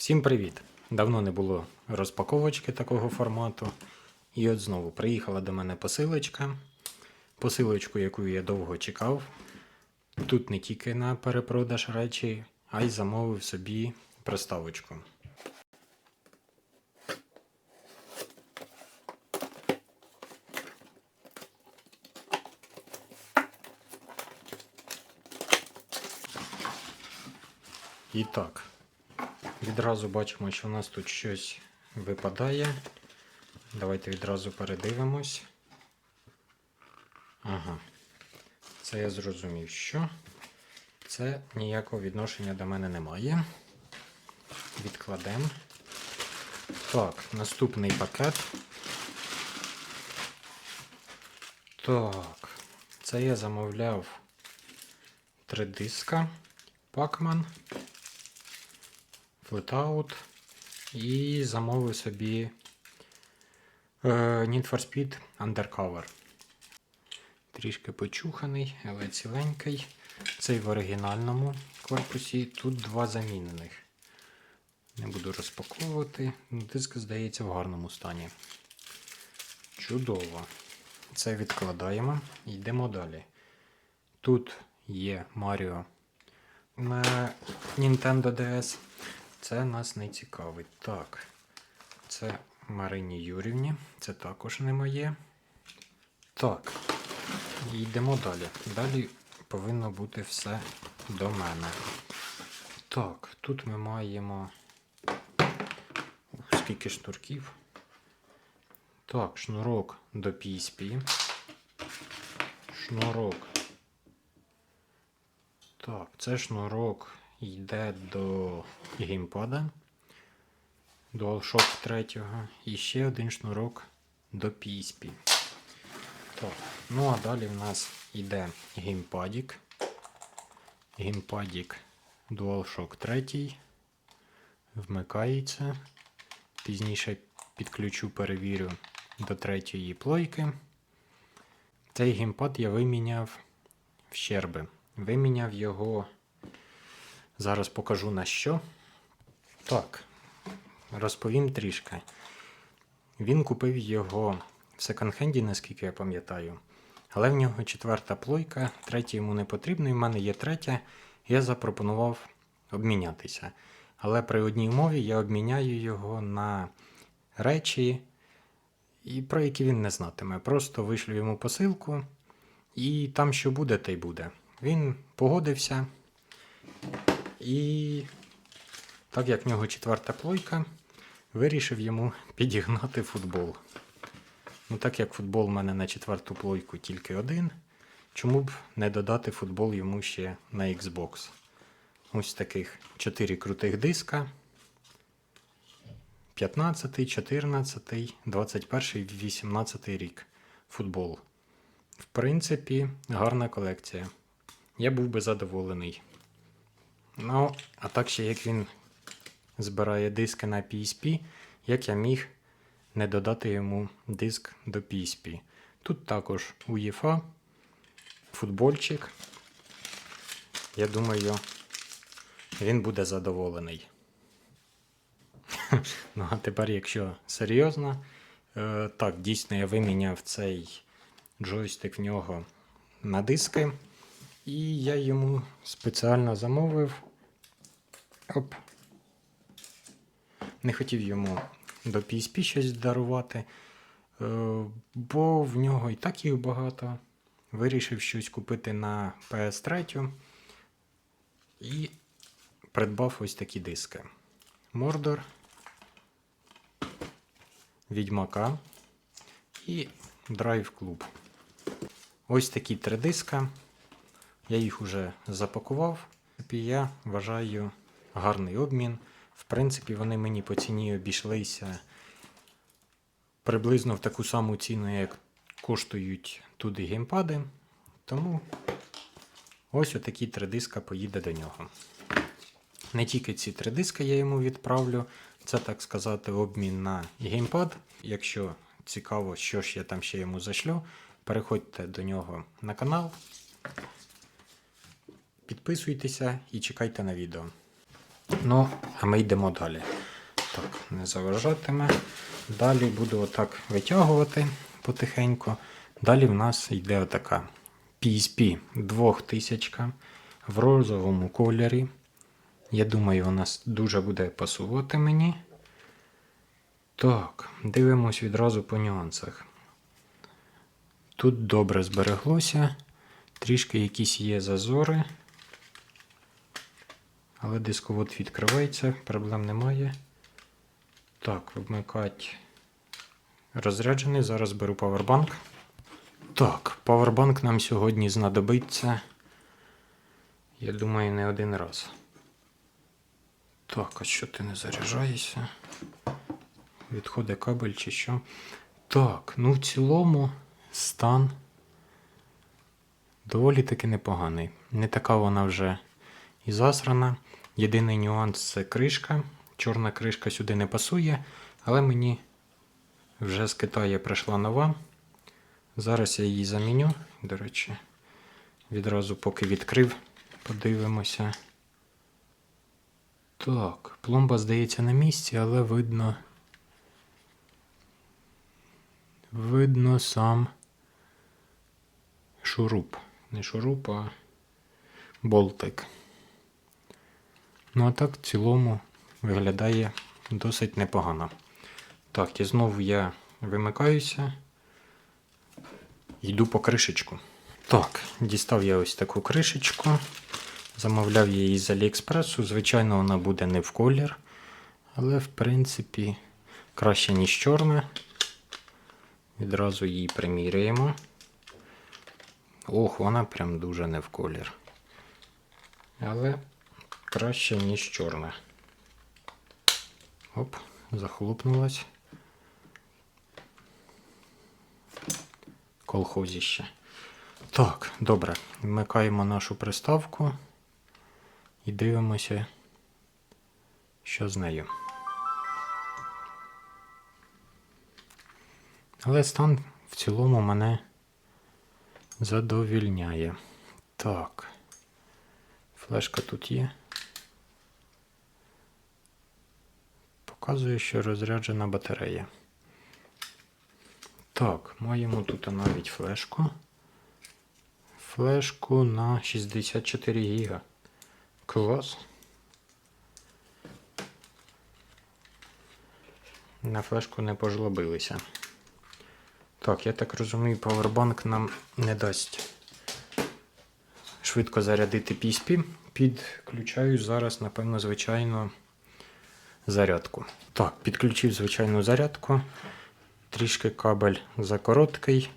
Всім привіт! Давно не було розпаковочки такого формату. І от знову приїхала до мене посилочка. Посилочку, яку я довго чекав. Тут не тільки на перепродаж речі, а й замовив собі приставочку. І так, відразу бачимо, що у нас тут щось випадає. Давайте відразу передивимось. Ага. Це я зрозумів, що це ніякого відношення до мене немає. Відкладемо. Так, наступний пакет. Так, це я замовляв три диска. Pacman, Flatout і замовив собі е, Need for Speed Undercover. Трішки почуханий, але ціленький. Цей в оригінальному корпусі. Тут два замінених. Не буду розпаковувати. Диск, здається, в гарному стані. Чудово. Це відкладаємо йдемо далі. Тут є Mario на Nintendo DS. Це нас не цікавить. Так. Це Марині Юрівні. Це також не моє. Так. Йдемо далі. Далі повинно бути все до мене. Так, тут ми маємо. Скільки шнурків. Так, шнурок до PSP. Шнурок. Так, це шнурок йде до геймпада. DualShock 3. І ще один шнурок до PSP. Так, ну а далі в нас йде геймпадік. Геймпадік DualShock 3. Вмикається. Пізніше підключу, перевірю до третьої плойки. Цей геймпад я виміняв в щерби. Виміняв його. Зараз покажу на що. Так, розповім трішки. Він купив його в секонд-хенді, наскільки я пам'ятаю. Але в нього четверта плойка, третя йому не потрібна, і в мене є третя. Я запропонував обмінятися. Але при одній умові я обміняю його на речі, і про які він не знатиме. Просто вишлю йому посилку, і там що буде, те й буде. Він погодився. І так як в нього четверта плойка, вирішив йому підігнати футбол. Ну, так як футбол в мене на четверту плойку тільки один, чому б не додати футбол йому ще на Xbox? Ось таких 4 крутих диска. 15, 14, 21, 18 рік. Футбол. В принципі, гарна колекція. Я був би задоволений. Ну, а так ще як він збирає диски на PSP, як я міг не додати йому диск до PSP. Тут також UEFA, футбольчик. Я думаю, він буде задоволений. Ну, а тепер, якщо серйозно, е, так, дійсно я виміняв цей джойстик в нього на диски. І я йому спеціально замовив. Оп. Не хотів йому до PSP щось дарувати, е, бо в нього і так їх багато. Вирішив щось купити на PS3 і придбав ось такі диски. Мордор, Відьмака і Drive Club. Ось такі три диска. Я їх уже запакував. І я вважаю гарний обмін. В принципі, вони мені по ціні обійшлися приблизно в таку саму ціну, як коштують туди геймпади. Тому ось отакі три диска поїде до нього. Не тільки ці три диска я йому відправлю, це так сказати, обмін на геймпад. Якщо цікаво, що ж я там ще йому зашлю, переходьте до нього на канал. Підписуйтеся і чекайте на відео. Ну, а ми йдемо далі. Так, не заважатиме. Далі буду отак витягувати потихеньку. Далі в нас йде отака PSP 2000 в розовому кольорі. Я думаю, вона дуже буде пасувати мені. Так, дивимось відразу по нюансах. Тут добре збереглося. Трішки якісь є зазори. Але дисковод відкривається, проблем немає. Так, вмикати розряджений. Зараз беру павербанк. Так, павербанк нам сьогодні знадобиться. Я думаю, не один раз. Так, а що ти не заряджаєшся? Відходить кабель чи що? Так, ну в цілому стан доволі таки непоганий. Не така вона вже і засрана. Єдиний нюанс це кришка. Чорна кришка сюди не пасує, але мені вже з Китаю прийшла нова. Зараз я її заміню. До речі, відразу поки відкрив, подивимося. Так, пломба здається на місці, але видно. Видно сам шуруп. Не шуруп, а болтик. Ну а так в цілому виглядає досить непогано. Так, і знову я вимикаюся. Йду по кришечку. Так, дістав я ось таку кришечку. Замовляв її з Аліекспресу. Звичайно, вона буде не в колір. Але, в принципі, краще, ніж чорна. Відразу її приміряємо. Ох, вона прям дуже не в колір. Але краще, ніж чорна. Оп, захлопнулась. Колхозіще. Так, добре. Вмикаємо нашу приставку і дивимося, що з нею. Але стан в цілому мене задовільняє. Так. Флешка тут є. Показує, що розряджена батарея. Так, маємо тут навіть флешку. Флешку на 64 гіга. Клас. На флешку не пожлобилися. Так, я так розумію, павербанк нам не дасть швидко зарядити PSP. Підключаю зараз, напевно, звичайно, зарядку. Так, підключив звичайну зарядку. Трішки кабель закороткий.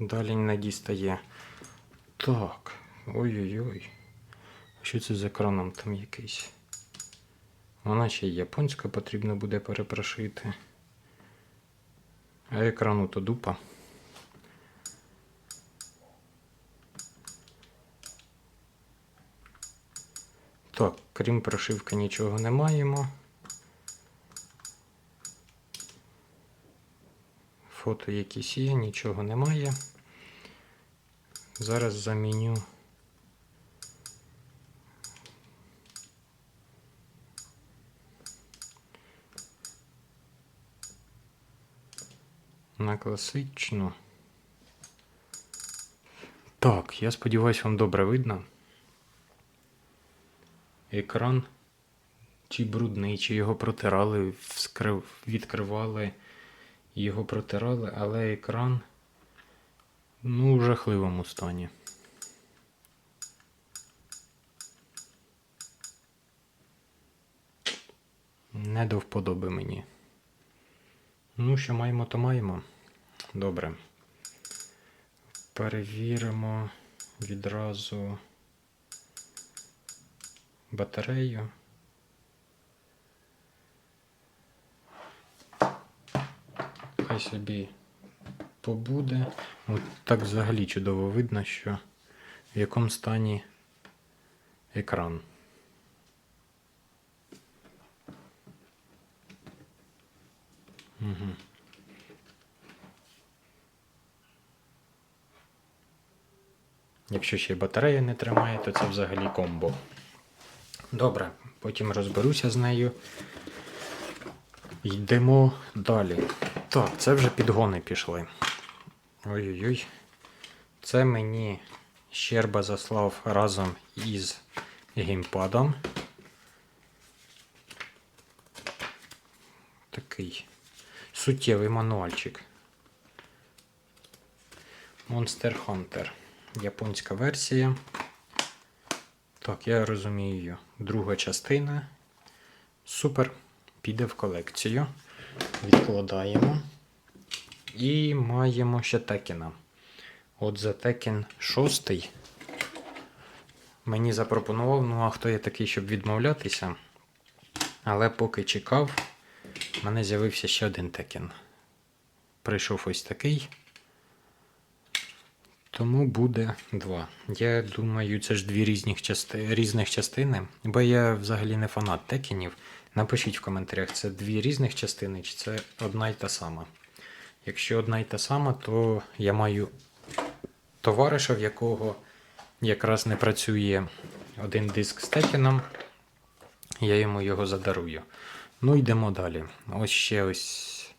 Далі не дістає. Так. Ой-ой-ой. Що це з екраном там якийсь? Вона ще й японська потрібно буде перепрошити. А екрану то дупа. Так, крім прошивки нічого не маємо. Фото якісь є, нічого немає. Зараз заміню. На класичну. Так, я сподіваюся, вам добре видно. Екран чи брудний, чи його протирали, відкривали, його протирали, але екран ну, в жахливому стані. Не до вподоби мені. Ну, що маємо, то маємо. Добре. Перевіримо відразу батарею. Хай собі побуде. От так взагалі чудово видно, що в якому стані екран. Угу. Якщо ще й батарея не тримає, то це взагалі комбо. Добре, потім розберуся з нею. Йдемо далі. Так, це вже підгони пішли. Ой-ой-ой. Це мені Щерба заслав разом із геймпадом. Такий суттєвий мануальчик. Monster Hunter. Японська версія. Так, я розумію. Друга частина. Супер. Піде в колекцію. Відкладаємо. І маємо ще Текена. От за Tekken 6 мені запропонував, ну а хто я такий, щоб відмовлятися. Але поки чекав, в мене з'явився ще один Tekken. Прийшов ось такий. Тому буде два. Я думаю, це ж дві різних, части... різних частини. Бо я взагалі не фанат текенів. Напишіть в коментарях, це дві різних частини, чи це одна й та сама. Якщо одна й та сама, то я маю товариша, в якого якраз не працює один диск з текеном. Я йому його задарую. Ну, йдемо далі. Ось ще ось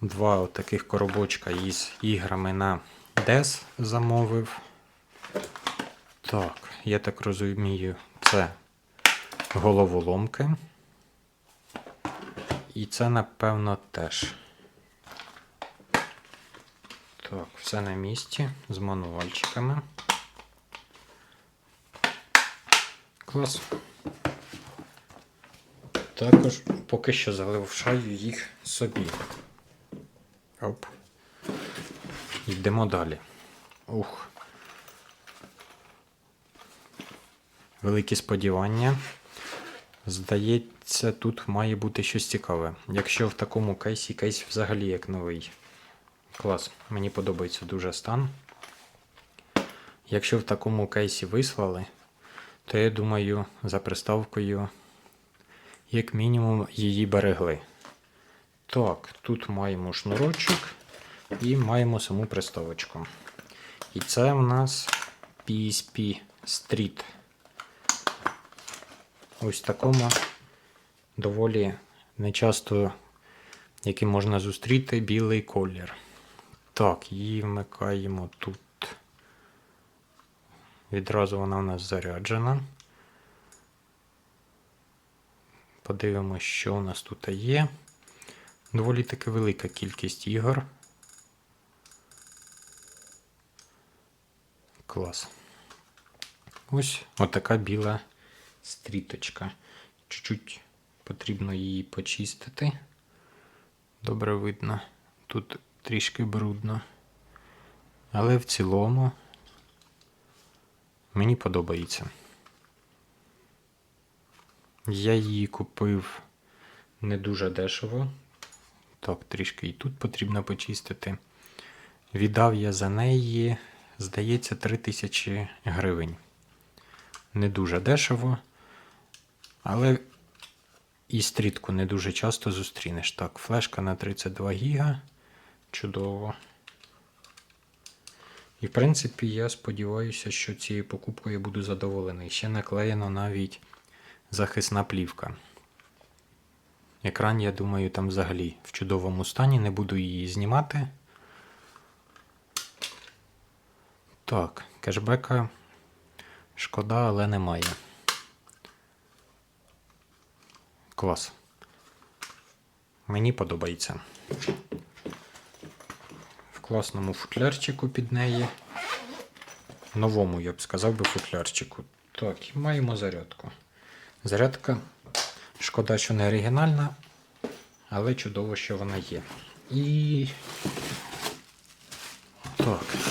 два таких коробочка із іграми на DES замовив. Так, я так розумію, це головоломки. І це, напевно, теж. Так, все на місці з мануальчиками. Клас. Також поки що залишаю їх собі. Оп. Йдемо далі. Ух. Великі сподівання. Здається, тут має бути щось цікаве. Якщо в такому кейсі кейс взагалі як новий. Клас, мені подобається дуже стан. Якщо в такому кейсі вислали, то я думаю, за приставкою, як мінімум, її берегли. Так, тут маємо шнурочок і маємо саму приставочку. І це в нас PSP Street. Ось такому доволі нечасто, який можна зустріти, білий колір. Так, її вмикаємо тут. Відразу вона у нас заряджена. Подивимося, що у нас тут є. Доволі таки велика кількість ігор. Клас. Ось отака біла стріточка. Чуть-чуть потрібно її почистити. Добре видно. Тут трішки брудно. Але в цілому мені подобається. Я її купив не дуже дешево. Так, трішки і тут потрібно почистити. Віддав я за неї, здається, 3000 гривень. Не дуже дешево, але і стрітку не дуже часто зустрінеш. Так, флешка на 32 гіга. Чудово. І, в принципі, я сподіваюся, що цією покупкою буду задоволений. Ще наклеєно навіть захисна плівка. Екран, я думаю, там взагалі в чудовому стані, не буду її знімати. Так, кешбека шкода, але немає. Клас. Мені подобається. В класному футлярчику під неї. Новому, я б сказав би, футлярчику. Так, і маємо зарядку. Зарядка, шкода, що не оригінальна, але чудово, що вона є. І. Так.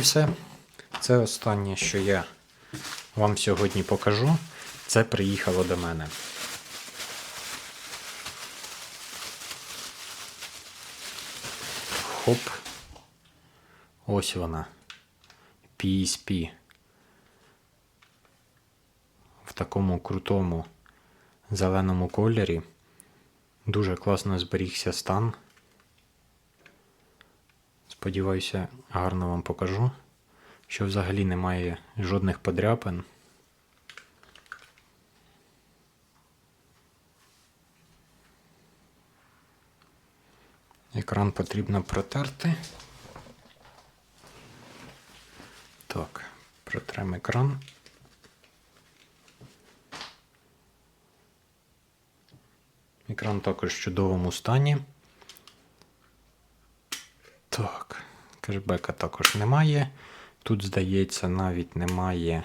І все. Це останнє, що я вам сьогодні покажу. Це приїхало до мене. Хоп. Ось вона. PSP. В такому крутому зеленому кольорі. Дуже класно зберігся стан. Сподіваюся, гарно вам покажу, що взагалі немає жодних подряпин. Екран потрібно протерти. Так, протрем екран. Екран також в чудовому стані. Кешбека також немає. Тут, здається, навіть немає.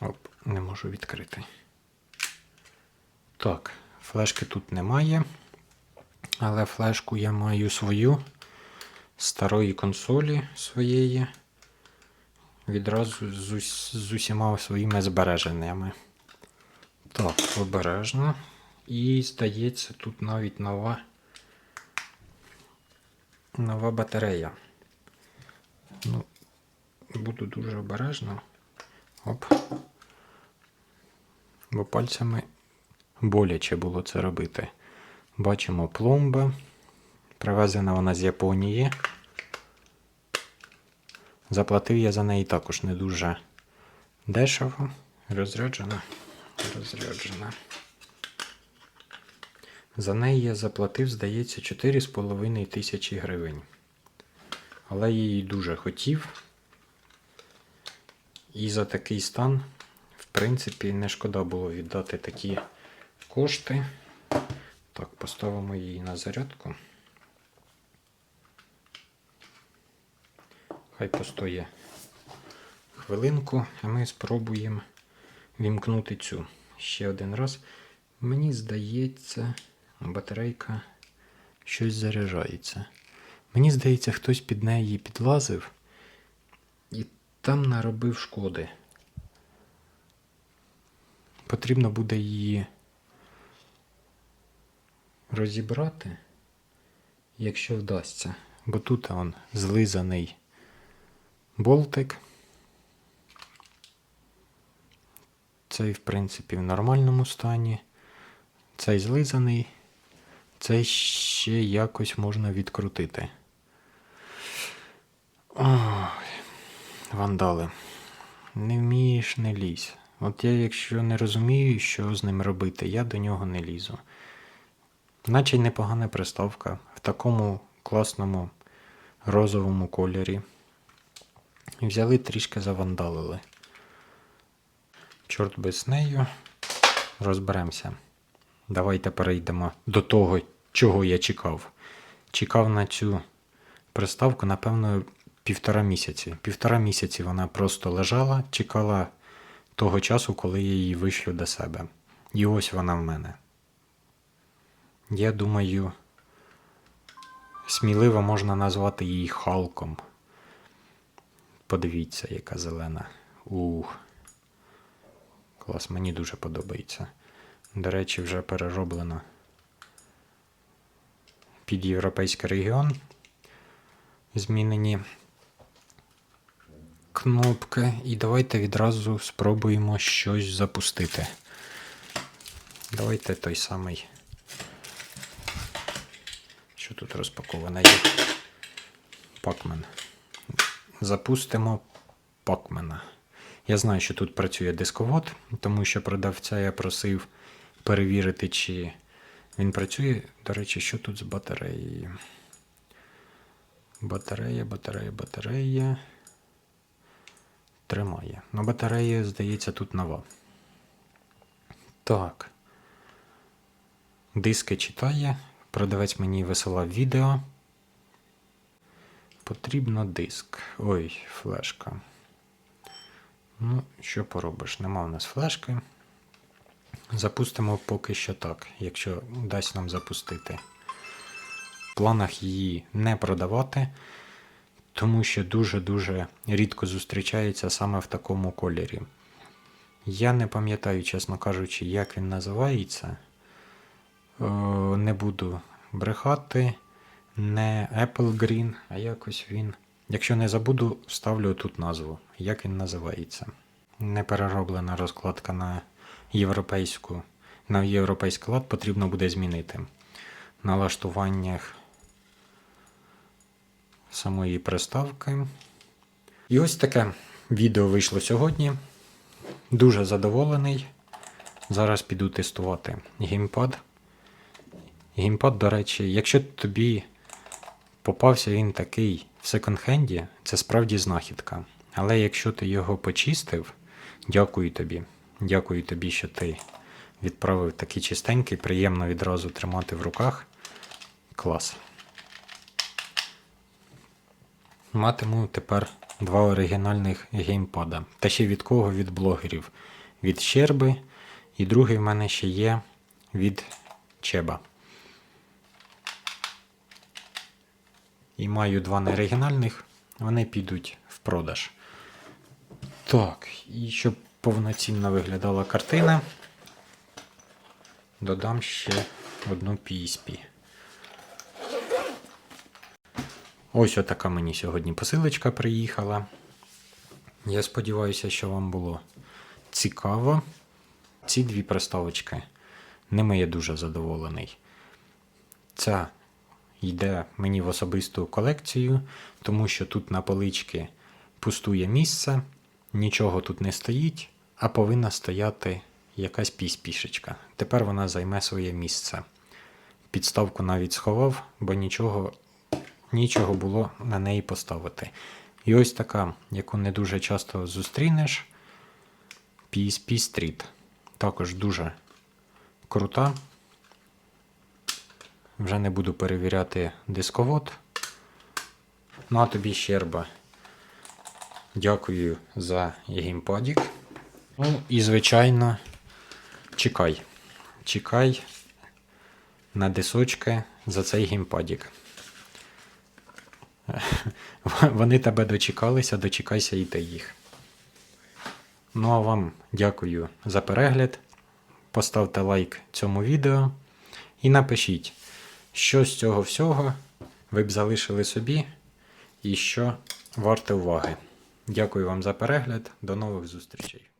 Оп, не можу відкрити. Так, флешки тут немає. Але флешку я маю свою старої консолі своєї. Відразу з, з усіма своїми збереженнями. Так, обережно. І здається, тут навіть нова. Нова батарея. Ну, буду дуже обережно. Оп. Бо пальцями боляче було це робити. Бачимо пломба. Привезена вона з Японії. Заплатив я за неї також не дуже дешево. Розряджена. Розряджена. За неї я заплатив, здається, 4,5 тисячі гривень. Але я її дуже хотів. І за такий стан, в принципі, не шкода було віддати такі кошти. Так, поставимо її на зарядку. Хай постоє хвилинку, а ми спробуємо вімкнути цю ще один раз. Мені здається, батарейка щось заряджається. Мені здається, хтось під неї підлазив і там наробив шкоди. Потрібно буде її розібрати, якщо вдасться. Бо тут он злизаний болтик. Цей, в принципі, в нормальному стані. Цей злизаний. Цей ще якось можна відкрутити. Ой, вандали. Не вмієш, не лізь. От я, якщо не розумію, що з ним робити, я до нього не лізу. Наче й непогана приставка в такому класному розовому кольорі. Взяли трішки завандалили. Чорт би з нею. Розберемося. Давайте перейдемо до того, чого я чекав. Чекав на цю приставку, напевно, півтора місяці. Півтора місяці вона просто лежала, чекала того часу, коли я її вишлю до себе. І ось вона в мене. Я думаю, сміливо можна назвати її Халком. Подивіться, яка зелена. Ух. Клас, мені дуже подобається. До речі, вже перероблено під європейський регіон. Змінені кнопки. І давайте відразу спробуємо щось запустити. Давайте той самий. Що тут розпаковано є? Пакмен. Запустимо Пакмена. Я знаю, що тут працює дисковод, тому що продавця я просив перевірити, чи він працює. До речі, що тут з батареєю? Батарея, батарея, батарея. Тримає. Ну, батарея, здається, тут нова. Так. Диски читає. Продавець мені висилав відео. Потрібно диск. Ой, флешка. Ну, що поробиш? Нема в нас флешки. Запустимо поки що так, якщо дасть нам запустити. В планах її не продавати, тому що дуже-дуже рідко зустрічається саме в такому кольорі. Я не пам'ятаю, чесно кажучи, як він називається. Е, Не буду брехати. Не Apple Green, а якось він. Якщо не забуду, вставлю тут назву, як він називається. Не перероблена розкладка на європейську. На європейський лад потрібно буде змінити. Налаштуваннях самої приставки. І ось таке відео вийшло сьогодні. Дуже задоволений. Зараз піду тестувати геймпад. Геймпад, до речі, якщо тобі попався він такий в секонд-хенді, це справді знахідка. Але якщо ти його почистив, дякую тобі. Дякую тобі, що ти відправив такий чистенький, приємно відразу тримати в руках. Клас. Матиму тепер два оригінальних геймпада. Та ще від кого? Від блогерів. Від Щерби. І другий в мене ще є від Чеба. І маю два неоригінальних, вони підуть в продаж. Так, і щоб повноцінно виглядала картина, додам ще одну PSP. Ось отака мені сьогодні посилочка приїхала. Я сподіваюся, що вам було цікаво. Ці дві приставочки. Ними я дуже задоволений. Ця йде мені в особисту колекцію, тому що тут на полички пустує місце, нічого тут не стоїть, а повинна стояти якась піспішечка. Тепер вона займе своє місце. Підставку навіть сховав, бо нічого, нічого було на неї поставити. І ось така, яку не дуже часто зустрінеш, PSP Street. Також дуже крута. Вже не буду перевіряти дисковод. Ну а тобі щерба. Дякую за геймпадік. Ну і, звичайно, чекай. Чекай на дисочки за цей геймпадік. Вони тебе дочекалися, дочекайся і ти їх. Ну а вам дякую за перегляд. Поставте лайк цьому відео і напишіть, що з цього всього ви б залишили собі і що варте уваги. Дякую вам за перегляд. До нових зустрічей.